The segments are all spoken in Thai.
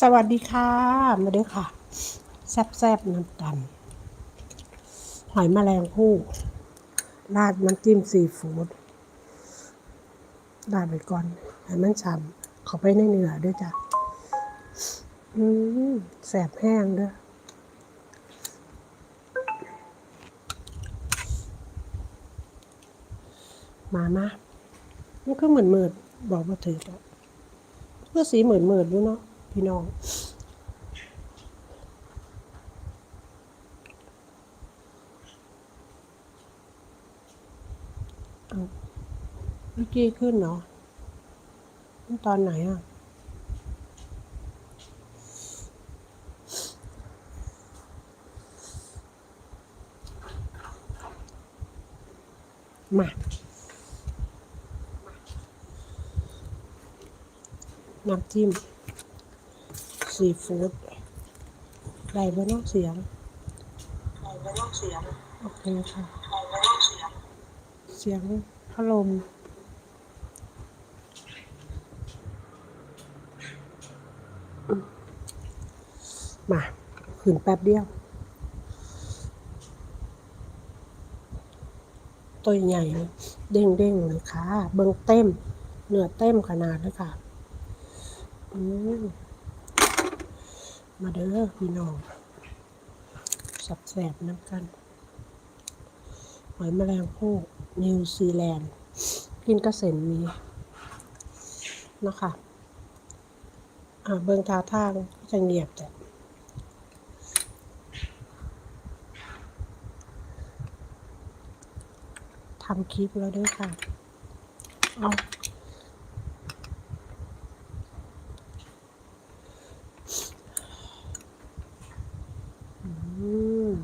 สวัสดีค่ะ มาด้วยค่ะ แซบๆน้ำกัน หอยแมลงภู่ราดน้ำจิ้มซีฟู้ดราดไปก่อนให้มันฉ่ำขาไปในเนื้อด้วยจ้ะอืมแสบแห้งด้วยมามามันก็เหมือนเหมืดบอกว่าถือแล้วเพื่อสีเหมือนเหมืดด้วยเนาะ พี่น้องเมื่อกี้ขึ้นเนาะตอนไหนอะมาน้ำจิ้ม ซีฟู้ดได้บนนอกเสียง โอเคค่ะเสียงพัดลมมาขึ้นแป๊บเดียว ตัวใหญ่เด้งเด้งเลยค่ะ เบิ้งเต็ม เนื้อเต็มขนาดเลยค่ะ อืม มาเด้อพี่น้องสับแสบน้ำกันหอยแมลงภู่นิวซีแลนด์กินกระเซ็นมีนะคะอ่าเบิ่งท่าทางก็จะเงียบแต่ทำคลิปแล้วด้วยค่ะ เอาอืม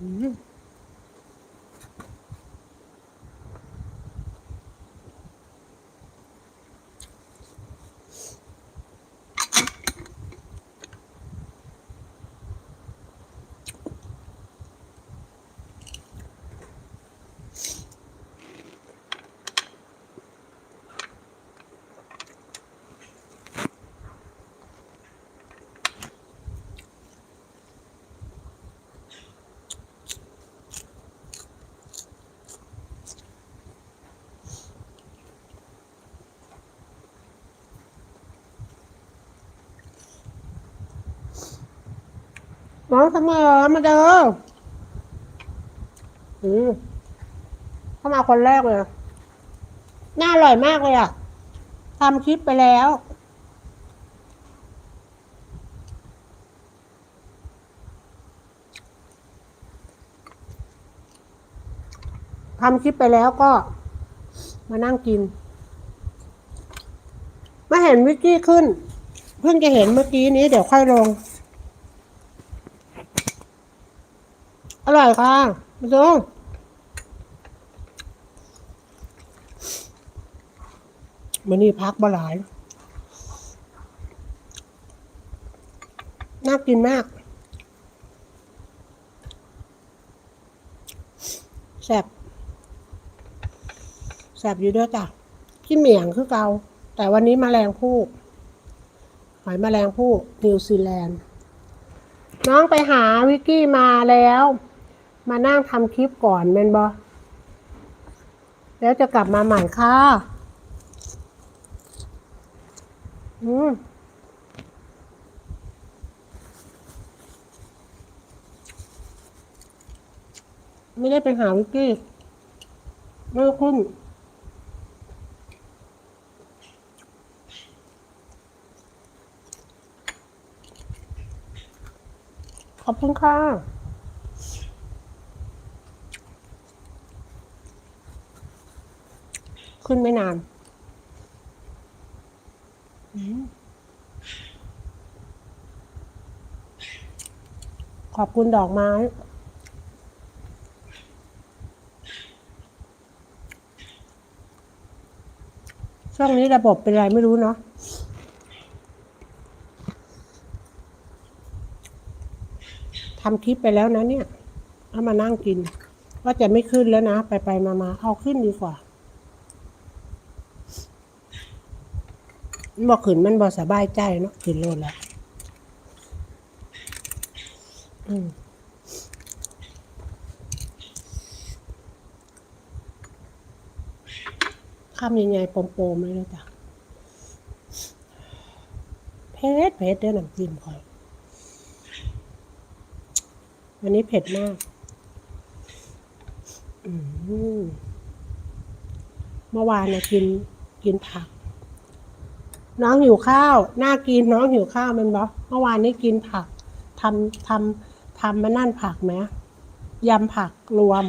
อื น้องเสมอมาเด้ออืมเข้ามาคนแรกเลย น่าอร่อยมากเลยอะทำคลิปไปแล้ว ทำคลิปไปแล้วก็ มานั่งกิน ไมาเห็นวิกกี้ขึ้น เพิ่งจะเห็นเมื่อกี้นี้เดี๋ยวค่อยลง ร่อยค่ะมาดูมันนี่พักบหลาย น่ากินมากแซบแซบอยู่ด้วยจ้ะขี้เหมียงคือเกา แต่วันนี้มแมลงภู่หอยแมลงภู่นิวซีแลนด์น้องไปหาวิกกี้มาแล้ว มานั่งทำคลิปก่อนเมนบอแล้วจะกลับมาใหม่ค่ะ อืมไม่ได้ไปหาวิกกี้ไม่ได้ขึ้นขอบคุณค่ะ ขึ้นไม่นานอขอบคุณดอกไม้ ช่วงนี้ระบบเป็นไรไม่รู้เนาะทำคลิปไปแล้วนะเนี่ยเอามานั่งกิน ว่าจะไม่ขึ้นแล้วนะ ไปไปมามาเอาขึ้นดีกว่ามัน บอกขึ้นมันบอสบายใจเนาะขึ้นโลดแล้วอืมข้ามยังไงโปมๆเลยนะจ๊ะเผ็ดเผ็ดเด้อน้ำจิ้มคอย วันนี้เผ็ดมากเมื่อวานนะกินกินผัก น้องหิวข้าวน่ากินน้องหิวข้าวมันบอเมื่อวานนี้กินผักทำทำทำมานั่นผักไหมยำผักรวม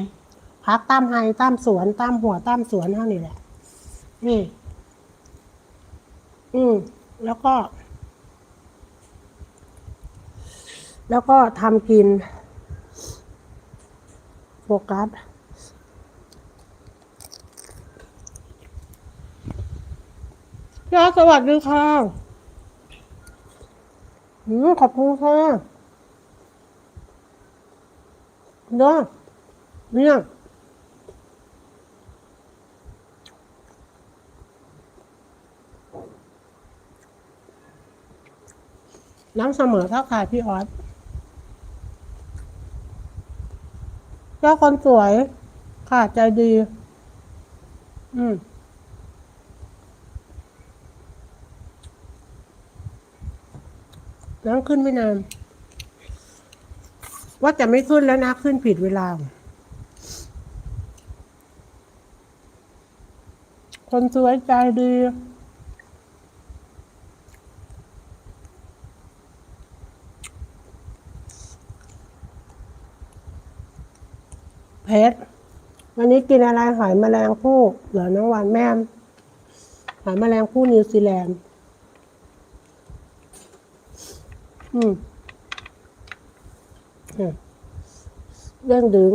ผักตั้มไฮตั้มสวนตั้มหัวตั้มสวนเท่านี้แหละอืมอืมแล้วก็ แล้วก็ทำกินโฟกัส ยอดสวัสดีค่ะอืมขอบคุณค่ะเนาะเนี่ยน้ำเสมอเท่าค่ะพี่ออสเจ้าคนสวยค่ะใจดี อืม น้ำขึ้นไม่นาน ว่าจะไม่ขึ้นแล้วนะ ขึ้นผิดเวลา คนสวยใจดีเพชรวันนี้กินอะไรหอยแมลงภู่เหลือน้องวานแม่หอยแมลงภู่นิวซีแลนด์ อืมเรื่องดึง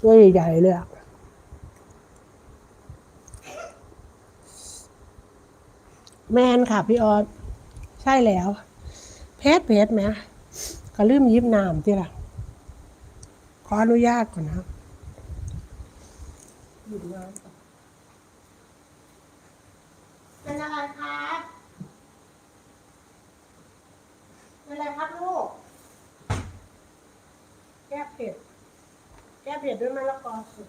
ตัวใหญ่ๆเลยอะแมนค่ะพี่ออสใช่แล้ว เพชรเพชรไหมก็ลืมยิบน้ำที่ละขออนุญาตก่อนนะเป็นอะไรครับ เป็นอะไรครับลูก แก้เผ็ด แก้ เผ็ดด้วยมะละกอสุก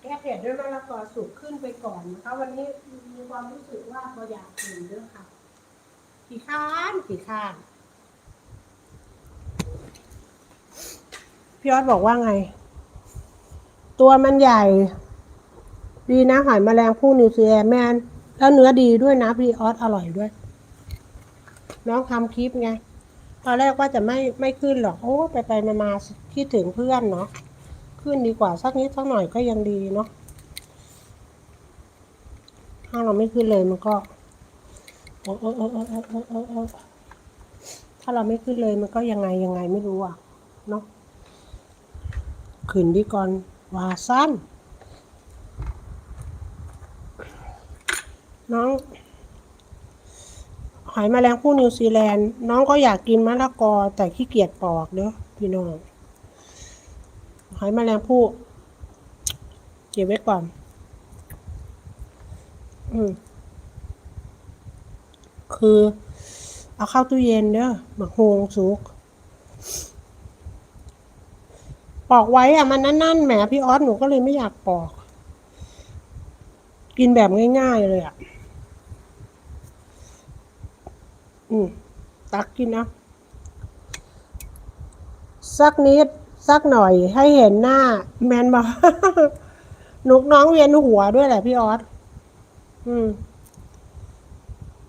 แก้เผ็ดด้วยมะละกอสุกขึ้นไปก่อนนะคะ วันนี้มีความรู้สึกว่าพออยากกินเยอะค่ะ กี่ข้านกี่ข้านพี่ออสบอกว่าไง ตัวมันใหญ่ ดีนะหอยแมลงผู้นิวซีแลนด์แมนแล้วเนื้อดีด้วยนะพีออสอร่อยด้วย น้องทำคลิปไงตอนแรกว่าจะไม่ไม่ขึ้นหรอก โอ้ไปไปมามาคิดถึงเพื่อนเนาะขึ้นดีกว่าสักนิดสักหน่อยก็ยังดีเนาะถ้าเราไม่ขึ้นเลยมันก็โอ้โอ้โอ้โอ้โอ้โอ้อถ้าเราไม่ขึ้นเลยมันก็ยังไงยังไงไม่รู้อะเนาะขืนดีก่อน ว่าสั้น น้อง หอยแมลงผู้นิวซีแลนด์ น้องก็อยากกินมะละกอ แต่ขี้เกียจปอกเด้อพี่น้อง หอยแมลงผู้เก็บไว้ก่อน อืมคือ เอาเข้าตู้เย็นเด้อหมักโฮงสุก ปอกไว้อะมันนั่นๆแหมพี่ออสหนูก็เลยไม่อยากปอก กินแบบง่ายๆเลยอะอืมตักกินนะสักนิดสักหน่อยให้เห็นหน้า แมนบอกหนุกน้องเวียนหัวด้วยแหละพี่ออสอืม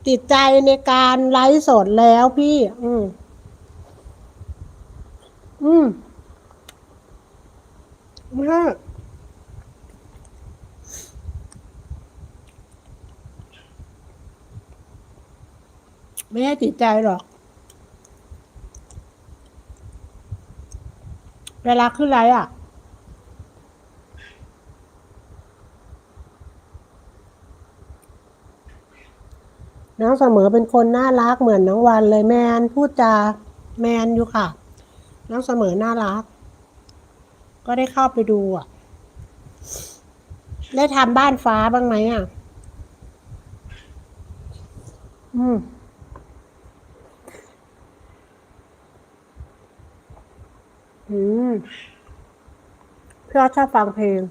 ติดใจในการไลฟ์สดแล้วพี่ อืม อืม มากไม่ได้ติดใจหรอก เวลาขึ้นไลฟ์อะ น้องเสมอเป็นคนน่ารักเหมือนน้องวันเลยแมนพูดจาแมนอยู่ค่ะ น้องเสมอน่ารัก ก็ได้เข้าไปดูอะ ได้ทำบ้านฟ้าบ้างไหมอะ อืมอืมพี่อชอบฟังเพลง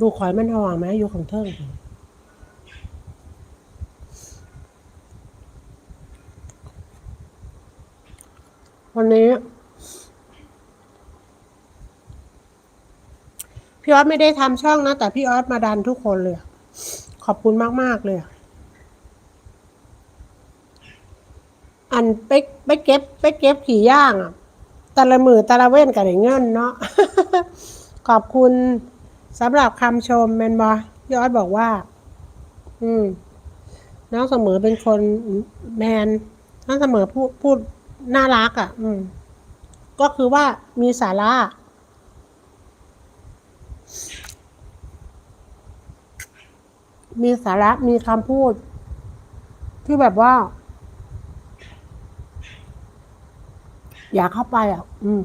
ดูขอยมันหอไหมอยู่ของเทิง วันนี้ พี่ออสไม่ได้ทำช่องนะ แต่พี่ออสมาดันทุกคนเลย ขอบคุณมาก ๆ เลย อันไปไปเก็บ ไปเก็บขี่ย่างอะต่ละมือต่ละเว้นกันได้เงินเนาะ ขอบคุณสำหรับคำชมแมนบอพี่ออสบอกว่า อืมน้องเสมอเป็นคนแมนน้องเสมอพูดพูด น่ารักอะ อืม ก็คือว่ามีสาระมีสาระมีคำพูด ที่แบบว่า อยากเข้าไปอะ อืม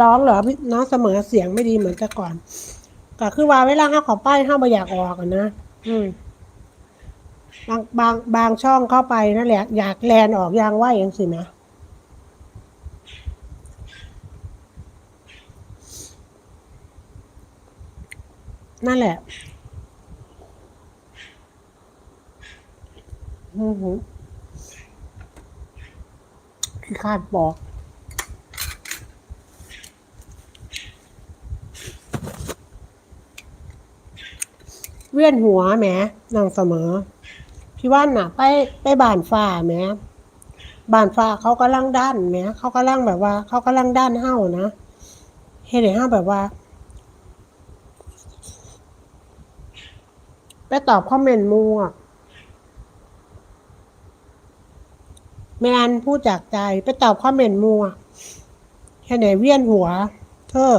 ร้องเหรอพี่น้องเสมอเสียงไม่ดีเหมือนแต่ก่อนก็คือว่าเวลาห้าขอป้ายห้าบอยากออกนะ อืม บางบางบางช่องเข้าไปนั่นแหละ อยากแลนออกยางว่าอย่างสินะนั่นแหละอือหือพี่คาดบอกเวียนหัวแหมนางเสมอ พี่ว่านน่ะ ไปไปบานฟ้าแหมบานฟ้าเขากำลังด้านแหมเขากำลังแบบว่า เขากำลังด้านเฮ้านะเฮ็ดให้เฮ้าแบบว่าไปตอบคอมเมนต์มูอะแมนพูดจากใจไปตอบคอมเมนต์มูอะแค่ไหนเวียนหัว เธอ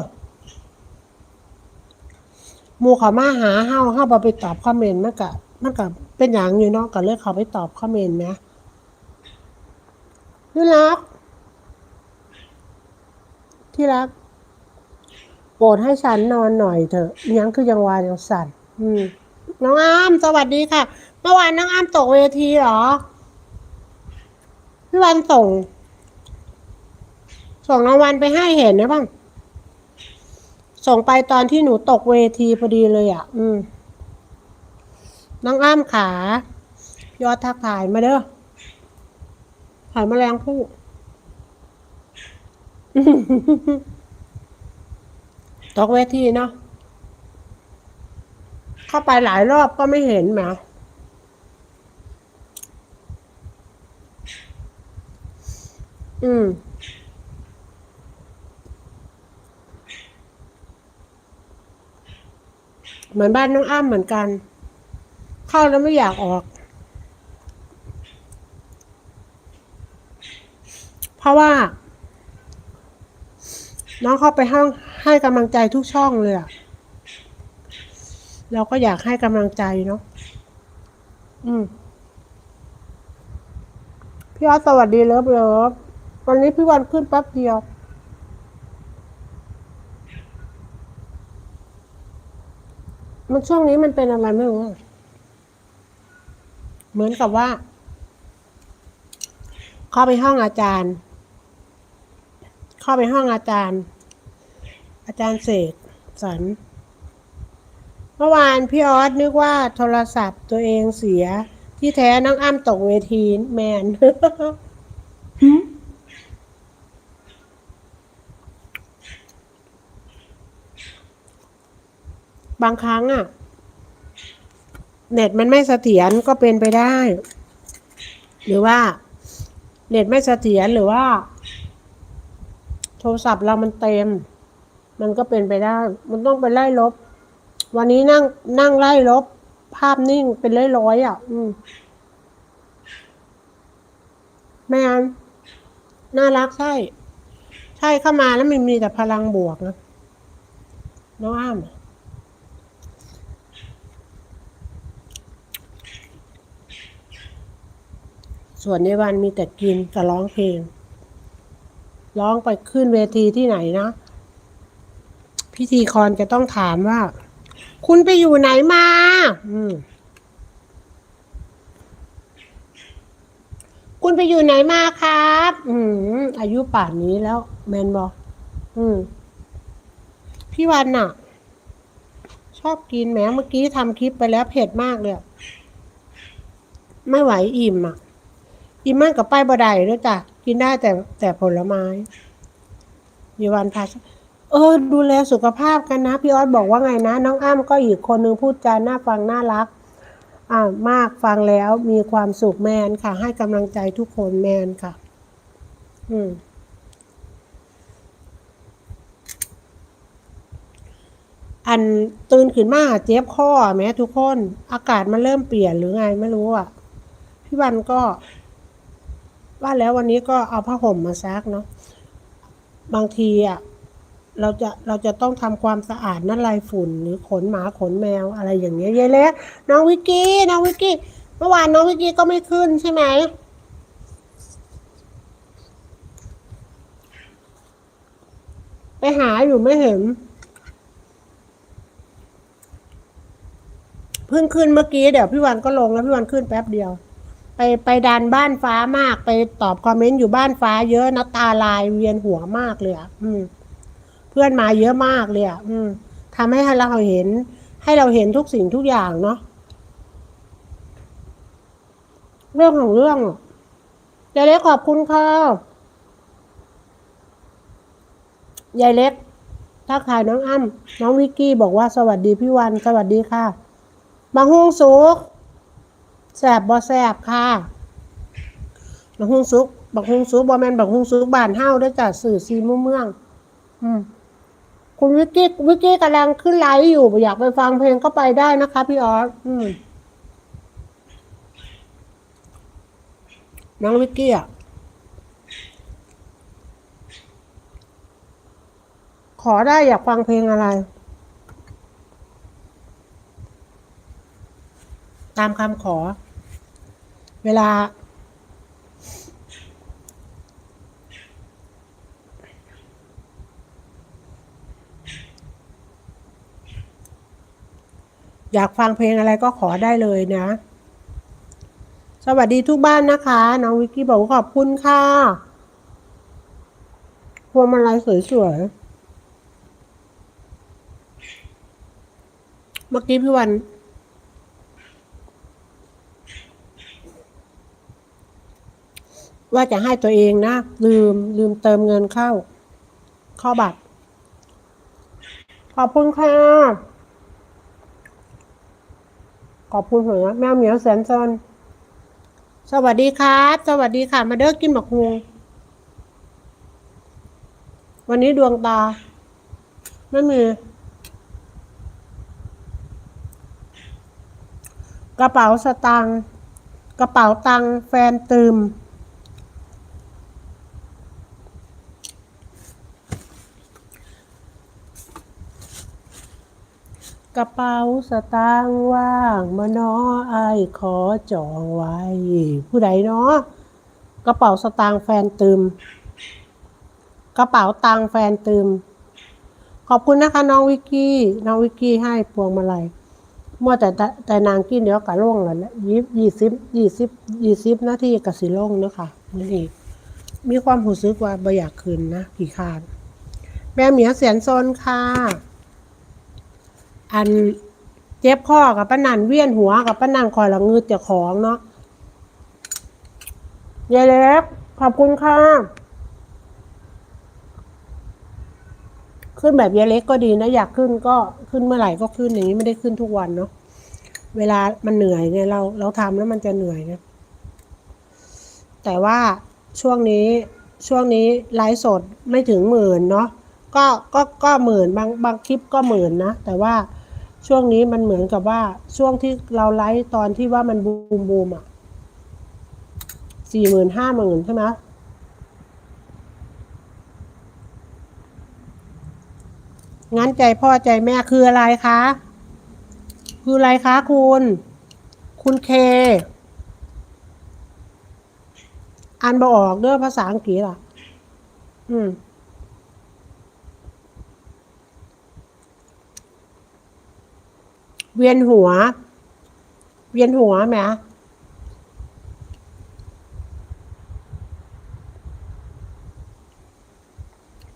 มูเขามาหาเฮาเฮาบ่ไปตอบคอมเมนต์มันก็ มันก็เป็นอย่างอยู่เนาะก็เลยเขาไปตอบคอมเมนต์นะที่รัก ที่รักโปรดให้ฉันนอนหน่อยเถอะยังคือยังวานยังสั่นอืมน้องอ้ามสวัสดีค่ะ เมื่อวานน้องอ้ามตกเวทีเหรอพี่วันส่ง ส่งรางวัลไปให้เห็นนะบ้าง ส่งไปตอนที่หนูตกเวทีพอดีเลยอะ อืม น้องอ้ามขาพี่อดทักถ่ายมาเด้อถ่ายแมลงผู้ตกเวทีเนาะ เข้าไปหลายรอบก็ไม่เห็นแหมอืม เหมือนบ้านน้องอ้ำเหมือนกัน เข้าแล้วไม่อยากออก เพราะว่า น้องเข้าไปห้องให้กำลังใจทุกช่องเลยอะเราก็อยากให้กำลังใจเนาะอืมพี่ออสสวัสดีเลิฟเลิฟวันนี้พี่วันขึ้นแป๊บเดียว มันช่วงนี้มันเป็นอะไรไม่รู้ เหมือนกับว่า เข้าไปห้องอาจารย์ เข้าไปห้องอาจารย์ อาจารย์เสกสรรเมื่อวานพี่ออสนึกว่าโทรศัพท์ตัวเองเสีย ที่แท้น้องอ้ำตกเวทีแมนบางครั้งอะ เน็ตมันไม่เสถียรก็เป็นไปได้ หรือว่า เน็ตไม่เสถียรหรือว่า โทรศัพท์เรามันเต็ม มันก็เป็นไปได้ มันต้องไปไล่ลบ วันนี้นั่งนั่งไล่ลบ ภาพนิ่งเป็นร้อยๆอะ อืมแม่อันน่ารักใช่ ใช่เข้ามาแล้วมันมีแต่พลังบวกนะน้องอ้าม ส่วนในวันมีแต่กินกับร้องเพลง ร้องไปขึ้นเวทีที่ไหนนะ พิธีกรจะต้องถามว่า คุณไปอยู่ไหนมา อืมคุณไปอยู่ไหนมาครับ อืมอายุป่านนี้แล้ว แมนบออืม พี่วันน่ะ ชอบกินแหมเมื่อกี้ทำคลิปไปแล้วเผ็ดมากเลย ไม่ไหวอิ่มอะ อิ่มมากกับป้ายบดายด้วยจ้ะกินได้แต่แต่ผลไม้ยีวันพาชเออ ดูแลสุขภาพกันนะ พี่ออสบอกว่าไงนะ น้องอ้ำก็อีกคนนึงพูดจาน่าฟังน่ารัก อ่ามากฟังแล้วมีความสุขแมนค่ะ ให้กำลังใจทุกคนแมนค่ะ อืมอันตื่นขึ้นมาเจ็บคอแม้ทุกคน อากาศมันเริ่มเปลี่ยนหรือไงไม่รู้อะ พี่วันก็ ว่าแล้ววันนี้ก็เอาผ้าห่มมาซักเนาะบางทีอะเราจะเราจะต้องทำความสะอาดนั่นลายฝุ่น หรือขนหมาขนแมวอะไรอย่างเงี้ยยายเล็กน้องวิกกี้น้องวิกกี้เมื่อวานน้องวิกกี้ก็ไม่ขึ้นใช่ไหมไปหาอยู่ไม่เห็นเพิ่งขึ้นเมื่อกี้เดี๋ยวพี่วันก็ลงแล้วพี่วันขึ้นแป๊บเดียว ไปไปดันบ้านฟ้ามาก ไปตอบคอมเมนต์อยู่บ้านฟ้าเยอะนะตาลายเวียนหัวมากเลยอะอืม เพื่อนมาเยอะมากเลยอะอืมทำให้เราเห็น ให้เราเห็นทุกสิ่งทุกอย่างเนาะเรื่องของเรื่องยายเล็กขอบคุณค่ะยายเล็กถ้าขายน้องอ้ำน้องวิกกี้บอกว่าสวัสดีพี่วัน สวัสดีค่ะบางฮงสุก แสบบ่แสบค่ะบางฮุงสุกบางฮุงสุกบ่แมนบางฮุงสุกบ้านเฮาได้จัดสื่อซีมุมเมือง อืมคุณวิกกี้วิกกี้กำลังขึ้นไลฟ์อยู่อยากไปฟังเพลงก็ไปได้นะคะ พี่ออสอืมน้องวิกกี้อะขอได้อยากฟังเพลงอะไร ตามคำขอ เวลา อยากฟังเพลงอะไรก็ขอได้เลยนะ สวัสดีทุกบ้านนะคะ น้องวิกกี้บอกขอบคุณค่ะพวงมาลัยสวยๆ เมื่อกี้พี่วัน ว่าจะให้ตัวเองนะ ลืมลืมเติมเงินเข้า เข้าบัตร ขอบคุณค่ะ ขอบคุณเหรอแมวเหมียวแสนซนสวัสดีครับ สวัสดีค่ะ มาเด้อกินหมกฮวงวันนี้ดวงตา ไม่มี กระเป๋าสตางกระเป๋าตังแฟนตืม ระเป๋าสตางค์ว่างมาน้อไอขอจองไว้ ผู้ใดเนาะกระเป๋าสตางค์แฟนตืม กระเป๋าตังค์แฟนตืม ขอบคุณนะคะน้องวิกกี้น้องวิกกี้ให้พวงมาลัยมัวแตแต่แต่นางกินเดี๋ยวกะล่งแล้วนะยี่ยี่สิบยี่สิบยี่สิบนาทีกะสิล่งเนาะค่ะนี่มีความหูซึกว่าบ่อยากคืนนะกี่คานแม่เหมียเสียนโซนค่ะ อันเจ็บข้อกับป้านันเวียนหัวกับป้านันคอยละงืดเจ้าของเนาะยายเล็กขอบคุณค่ะ ขึ้นแบบยายเล็กก็ดีนะ อยากขึ้นก็ขึ้นเมื่อไหร่ก็ขึ้นอย่างนี้ไม่ได้ขึ้นทุกวันเนาะเวลามันเหนื่อยไงเราเราทำแล้วมันจะเหนื่อยไงแต่ว่าช่วงนี้ช่วงนี้ไลฟ์สดไม่ถึงหมื่นเนาะก็ก็ก็หมื่นบางบางคลิปก็หมื่นนะแต่ว่า ช่วงนี้มันเหมือนกับว่าช่วงที่เราไลฟ์ตอนที่ว่ามันบูมบูมอะสี่หมื่นห้าหมื่นใช่ไหมงั้นใจพ่อใจแม่คืออะไรคะ คืออะไรคะคุณ คุณเคอ่านบอออกเด้อภาษาอังกฤษอะ อืม เวียนหัว เวียนหัวไหม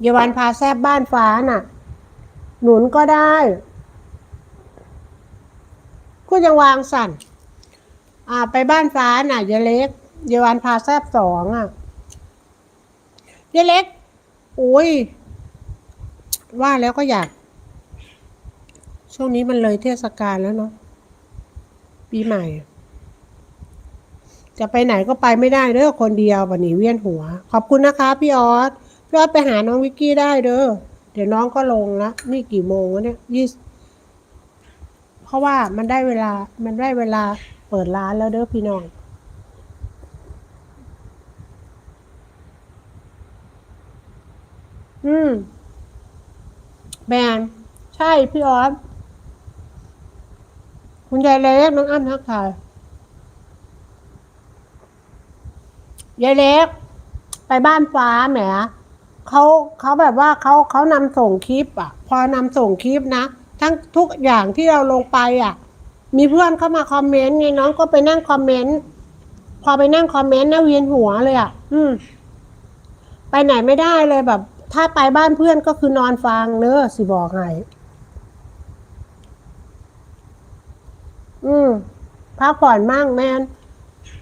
เยาวันพาแซบบ้านฟ้าน่ะ หนุนก็ได้ ก็ยังวางสั่น อ่า ไปบ้านฟ้าน่ะยายเล็กเยาวันพาแซบสองอะยายเล็กโอ้ย ว่าแล้วก็อยาก ช่วงนี้มันเลยเทศกาลแล้วเนาะปีใหม่ จะไปไหนก็ไปไม่ได้เด้อคนเดียววันนี้เวียนหัว ขอบคุณนะคะ พี่ออสพี่ออสไปหาน้องวิกกี้ได้เด้อเดี๋ยวน้องก็ลงละนี่กี่โมงวะเนี่ยยี่เพราะว่ามันได้เวลามันได้เวลาเปิดร้านแล้วเด้อพี่น้องอืมแบนใช่ พี่ออส คุณยายเล็กน้องอ้ำทักทายยายเล็ก ไปบ้านฟ้าแหมเขาเขาแบบว่าเขาเขานำส่งคลิป อะ พอนำส่งคลิปนะทั้งทุกอย่างที่เราลงไปอะ มีเพื่อนเข้ามาคอมเมนต์ไงน้องก็ไปนั่งคอมเมนต์พอไปนั่งคอมเมนต์นะเวียนหัวเลยอะ อืม ไปไหนไม่ได้เลยแบบ ถ้าไปบ้านเพื่อนก็คือนอนฟังเนอะสิบอกไง อืมพักผ่อนมั่งแมน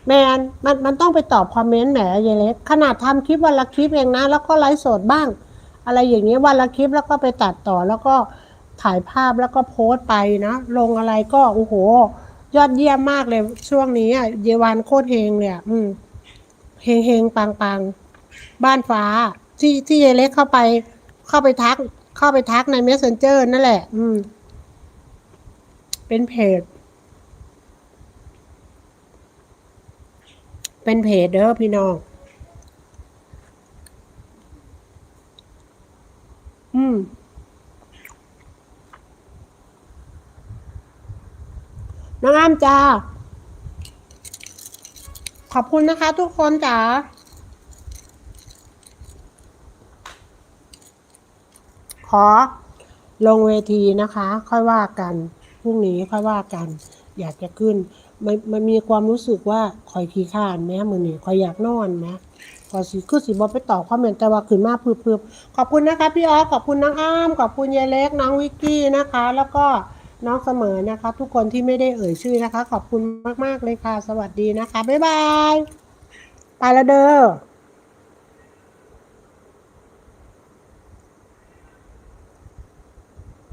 แมน มันมันต้องไปตอบคอมเมนต์แหมยายเล็ก ขนาดทำคลิปวันละคลิปเองนะ แล้วก็ไลฟ์สดบ้าง อะไรอย่างเงี้ยวันละคลิปแล้วก็ไปตัดต่อแล้วก็ถ่ายภาพแล้วก็โพสต์ไปนะ ลงอะไรก็โอ้โห ยอดเยี่ยมมากเลย ช่วงนี้อะเยวันโคตรเฮงเลยอะอืมเฮงเฮงปังปังบ้านฟ้า ที่ที่ยายเล็กเข้าไป เข้าไปทัก เข้าไปทักใน messenger นั่นแหละ อืม เป็นเพจ เป็นเพจเด้อพี่น้อง อืมน้องอ้ามจ้า ขอบคุณนะคะทุกคนจ้าขอลงเวทีนะคะ ค่อยว่ากัน พรุ่งนี้ค่อยว่ากัน อยากจะขึ้น มันมันมีความรู้สึกว่าคอยขี้ข้านแม่มือนี่คอยอยากนอนไหมก็สิคือสิบอไปต่อความเห็นแต่ว่าขึ้นมาเพืบๆขอบคุณนะคะพี่ออฟขอบคุณน้องอ้ามขอบคุณยายเล็กน้องวิกกี้นะคะ แล้วก็น้องเสมอนะคะ ทุกคนที่ไม่ได้เอ่ยชื่อนะคะ ขอบคุณมากๆเลยค่ะ สวัสดีนะคะบ๊ายบายไปละเด้อ